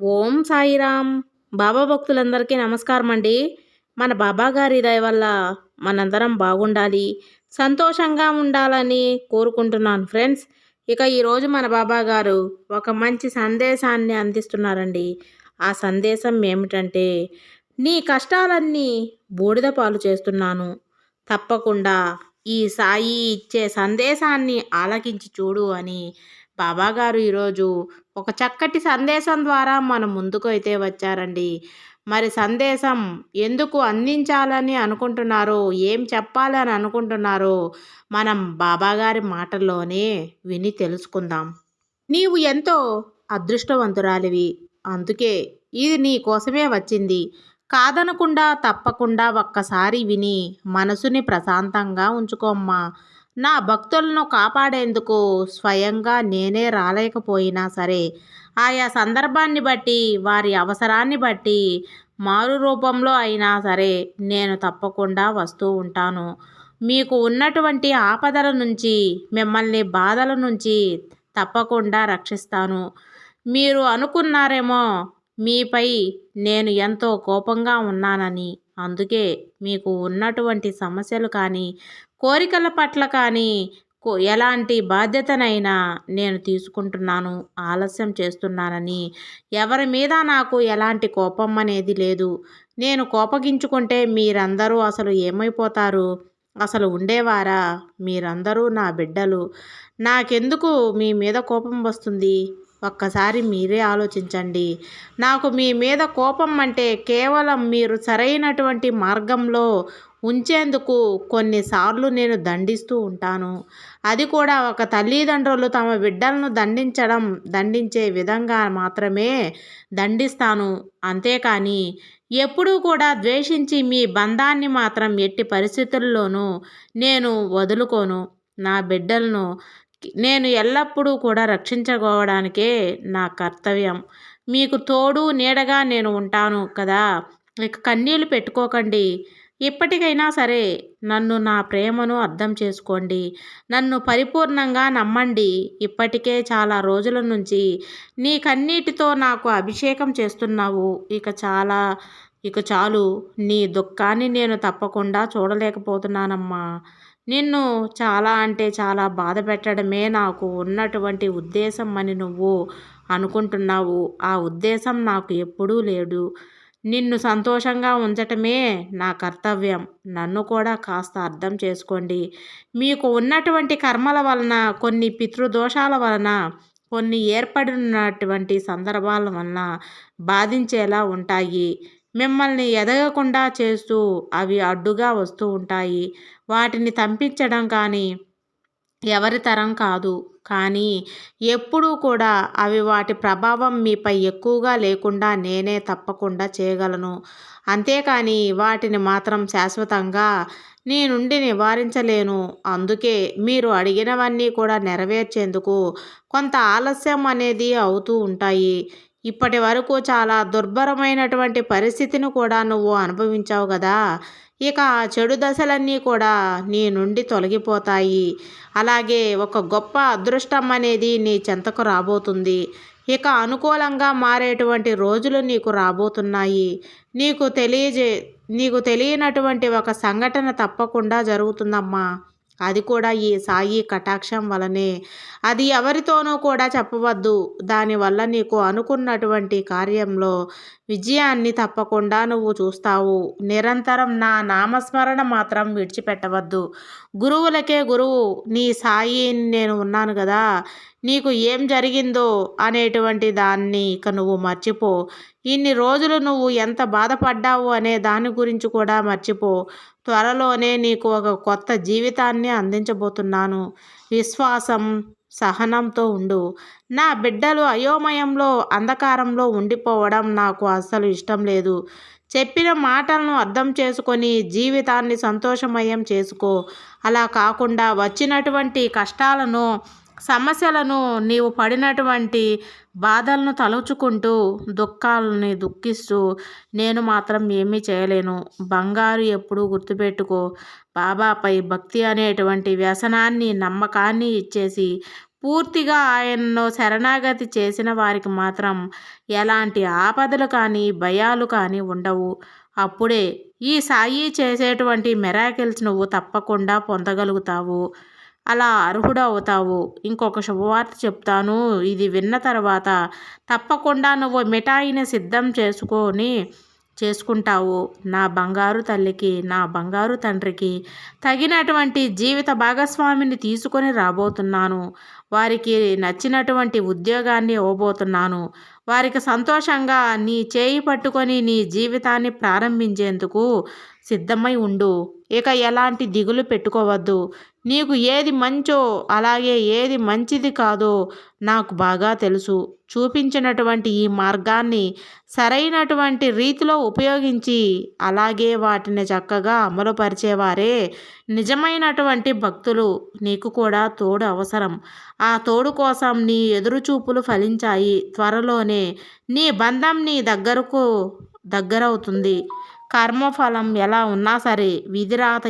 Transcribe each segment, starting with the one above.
ఓం సాయిరామ్ బాబా భక్తులందరికీ నమస్కారం అండి మన బాబా గారి దయ వల్ల మనందరం బాగుండాలి సంతోషంగా ఉండాలని కోరుకుంటున్నాను ఫ్రెండ్స్. ఇక ఈరోజు మన బాబా గారు ఒక మంచి సందేశాన్ని అందిస్తున్నారండి. ఆ సందేశం ఏమిటంటే నీ కష్టాలన్నీ బూడిద పాలు చేస్తున్నాను. తప్పకుండా ఈ సాయి ఇచ్చే సందేశాన్ని ఆలకించి చూడు అని బాబాగారు ఈరోజు ఒక చక్కటి సందేశం ద్వారా మన ముందుకు అయితే వచ్చారండి. మరి సందేశం ఎందుకు అందించాలని అనుకుంటున్నారో ఏం చెప్పాలని అనుకుంటున్నారో మనం బాబాగారి మాటల్లోనే విని తెలుసుకుందాం. నీవు ఎంతో అదృష్టవంతురాలివి. అందుకే ఇది నీ కోసమే వచ్చింది. కాదనకుండా తప్పకుండా ఒక్కసారి విని మనసుని ప్రశాంతంగా ఉంచుకోమ్మా నా భక్తులను కాపాడేందుకు స్వయంగా నేనే రాలేకపోయినా సరే ఆయా సందర్భాన్ని బట్టి వారి అవసరాన్ని బట్టి మారు రూపంలో అయినా సరే నేను తప్పకుండా వస్తూ ఉంటాను. మీకు ఉన్నటువంటి ఆపదల నుంచి మిమ్మల్ని బాధల నుంచి తప్పకుండా రక్షిస్తాను. మీరు అనుకున్నారేమో మీపై నేను ఎంతో కోపంగా ఉన్నానని. అందుకే మీకు ఉన్నటువంటి సమస్యలు కానీ కోరికల పట్ల కానీ ఎలాంటి బాధ్యతనైనా నేను తీసుకుంటున్నాను ఆలస్యం చేస్తున్నానని. ఎవరి మీద నాకు ఎలాంటి కోపం అనేది లేదు. నేను కోపగించుకుంటే మీరందరూ అసలు ఏమైపోతారు? అసలు ఉండేవారా? మీరందరూ నా బిడ్డలు. నాకెందుకు మీ మీద కోపం వస్తుంది? ఒక్కసారి మీరే ఆలోచించండి. నాకు మీ మీద కోపం అంటే కేవలం మీరు సరైనటువంటి మార్గంలో ఉంచేందుకు కొన్నిసార్లు నేను దండిస్తూ ఉంటాను. అది కూడా ఒక తల్లిదండ్రులు తమ బిడ్డలను దండించడం దండించే విధంగా మాత్రమే దండిస్తాను. అంతేకాని ఎప్పుడూ కూడా ద్వేషించి మీ బంధాన్ని మాత్రం ఎట్టి పరిస్థితుల్లోనూ నేను వదులుకోను. నా బిడ్డలను నేను ఎల్లప్పుడూ కూడా రక్షించుకోవడానికే నా కర్తవ్యం. మీకు తోడు నీడగా నేను ఉంటాను కదా. ఇక కన్నీళ్ళు పెట్టుకోకండి. ఇప్పటికైనా సరే నన్ను నా ప్రేమను అర్థం చేసుకోండి. నన్ను పరిపూర్ణంగా నమ్మండి. ఇప్పటికే చాలా రోజుల నుంచి నీ కన్నీటితో నాకు అభిషేకం చేస్తున్నావు. ఇక చాలా ఇక చాలు. నీ దుఃఖాన్ని నేను తప్పకుండా చూడలేకపోతున్నానమ్మా. నిన్ను చాలా అంటే చాలా బాధ పెట్టడమే నాకు ఉన్నటువంటి ఉద్దేశం అని నువ్వు అనుకుంటున్నావు. ఆ ఉద్దేశం నాకు ఎప్పుడూ లేడు. నిన్ను సంతోషంగా ఉంచటమే నా కర్తవ్యం. నన్ను కూడా కాస్త అర్థం చేసుకోండి. మీకు ఉన్నటువంటి కర్మల వలన కొన్ని పితృదోషాల వలన కొన్ని ఏర్పడినటువంటి సందర్భాల వలన బాధించేలా ఉంటాయి. మిమ్మల్ని ఎదగకుండా చేస్తూ అవి అడ్డుగా వస్తూ ఉంటాయి. వాటిని తంపించడం కానీ ఎవరి తరం కాదు. కానీ ఎప్పుడూ కూడా అవి వాటి ప్రభావం మీపై ఎక్కువగా లేకుండా నేనే తప్పకుండా చేయగలను. అంతేకాని వాటిని మాత్రం శాశ్వతంగా నీ నుండి నివారించలేను. అందుకే మీరు అడిగినవన్నీ కూడా నెరవేర్చేందుకు కొంత ఆలస్యం అనేది అవుతూ ఉంటాయి. ఇప్పటి వరకు చాలా దుర్భరమైనటువంటి పరిస్థితిని కూడా నువ్వు అనుభవించావు కదా. ఇక ఆ చెడు దశలన్నీ కూడా నీ నుండి తొలగిపోతాయి. అలాగే ఒక గొప్ప అదృష్టం అనేది నీ చెంతకు రాబోతుంది. ఇక అనుకూలంగా మారేటువంటి రోజులు నీకు రాబోతున్నాయి. నీకు తెలియజే నీకు తెలియనటువంటి ఒక సంఘటన తప్పకుండా జరుగుతుందమ్మా. అది కూడా ఈ సాయి కటాక్షం వలనే. అది ఎవరితోనూ కూడా చెప్పవద్దు. దానివల్ల నీకు అనుకున్నటువంటి కార్యంలో విజయాన్ని తప్పకుండా నువ్వు చూస్తావు. నిరంతరం నా నామస్మరణ మాత్రం విడిచిపెట్టవద్దు. గురువులకే గురువు. నీ సాయి నేను ఉన్నాను కదా. నీకు ఏం జరిగిందో అనేటువంటి దాన్ని ఇక నువ్వు మర్చిపో. ఇన్ని రోజులు నువ్వు ఎంత బాధపడ్డావు అనే దాని గురించి కూడా మర్చిపో. త్వరలోనే నీకు ఒక కొత్త జీవితాన్ని అందించబోతున్నాను. విశ్వాసం సహనంతో ఉండు. నా బిడ్డలు అయోమయంలో అంధకారంలో ఉండిపోవడం నాకు అస్సలు ఇష్టం లేదు. చెప్పిన మాటలను అర్థం చేసుకొని జీవితాన్ని సంతోషమయం చేసుకో. అలా కాకుండా వచ్చినటువంటి కష్టాలను సమస్యలను నీవు పడినటువంటి బాధలను తలుచుకుంటూ దుఃఖాలని దుఃఖిస్తూ నేను మాత్రం ఏమీ చేయలేను. బంగారు ఎప్పుడూ గుర్తుపెట్టుకో బాబాపై భక్తి అనేటువంటి వ్యసనాన్ని నమ్మకాన్ని ఇచ్చేసి పూర్తిగా ఆయనను శరణాగతి చేసిన వారికి మాత్రం ఎలాంటి ఆపదలు కానీ భయాలు కానీ ఉండవు. అప్పుడే ఈ సాయి చేసేటువంటి మెరాకిల్స్ నువ్వు తప్పకుండా పొందగలుగుతావు. అలా అర్హుడవుతావు. ఇంకొక శుభవార్త చెప్తాను. ఇది విన్న తర్వాత తప్పకుండా నువ్వు మిఠాయిని సిద్ధం చేసుకొని చేసుకుంటావు. నా బంగారు తల్లికి నా బంగారు తండ్రికి తగినటువంటి జీవిత భాగస్వామిని తీసుకొని రాబోతున్నాను. వారికి నచ్చినటువంటి ఉద్యోగాన్ని ఇవ్వబోతున్నాను. వారికి సంతోషంగా నీ చేయి పట్టుకొని నీ జీవితాన్ని ప్రారంభించేందుకు సిద్ధమై ఉండు. ఇక ఎలాంటి దిగులు పెట్టుకోవద్దు. నీకు ఏది మంచో అలాగే ఏది మంచిది కాదో నాకు బాగా తెలుసు. చూపించినటువంటి ఈ మార్గాన్ని సరైనటువంటి రీతిలో ఉపయోగించి అలాగే వాటిని చక్కగా అమలుపరిచేవారే నిజమైనటువంటి భక్తులు. నీకు కూడా తోడు అవసరం. ఆ తోడు కోసం నీ ఎదురుచూపులు ఫలించాయి. త్వరలోనే నీ బంధం నీ దగ్గరకు దగ్గరవుతుంది. కర్మఫలం ఎలా ఉన్నా సరే విధిరాత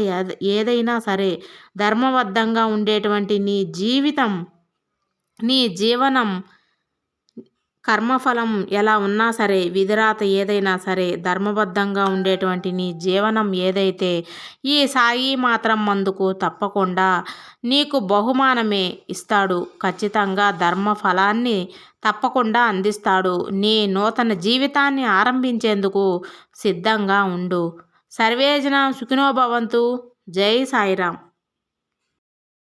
ఏదైనా సరే ధర్మబద్ధంగా ఉండేటువంటి నీ జీవితం నీ జీవనం కర్మఫలం ఎలా ఉన్నా సరే విధిరాత ఏదైనా సరే ధర్మబద్ధంగా ఉండేటువంటి నీ జీవనం ఏదైతే ఈ సాయి మాత్రం మందుకు తప్పకుండా నీకు బహుమానమే ఇస్తాడు. ఖచ్చితంగా ధర్మ ఫలాన్ని తప్పకుండా అందిస్తాడు. నీ నూతన జీవితాన్ని ఆరంభించేందుకు సిద్ధంగా ఉండు. సర్వేజన సుఖినోభవంతు జై సాయిరామ్.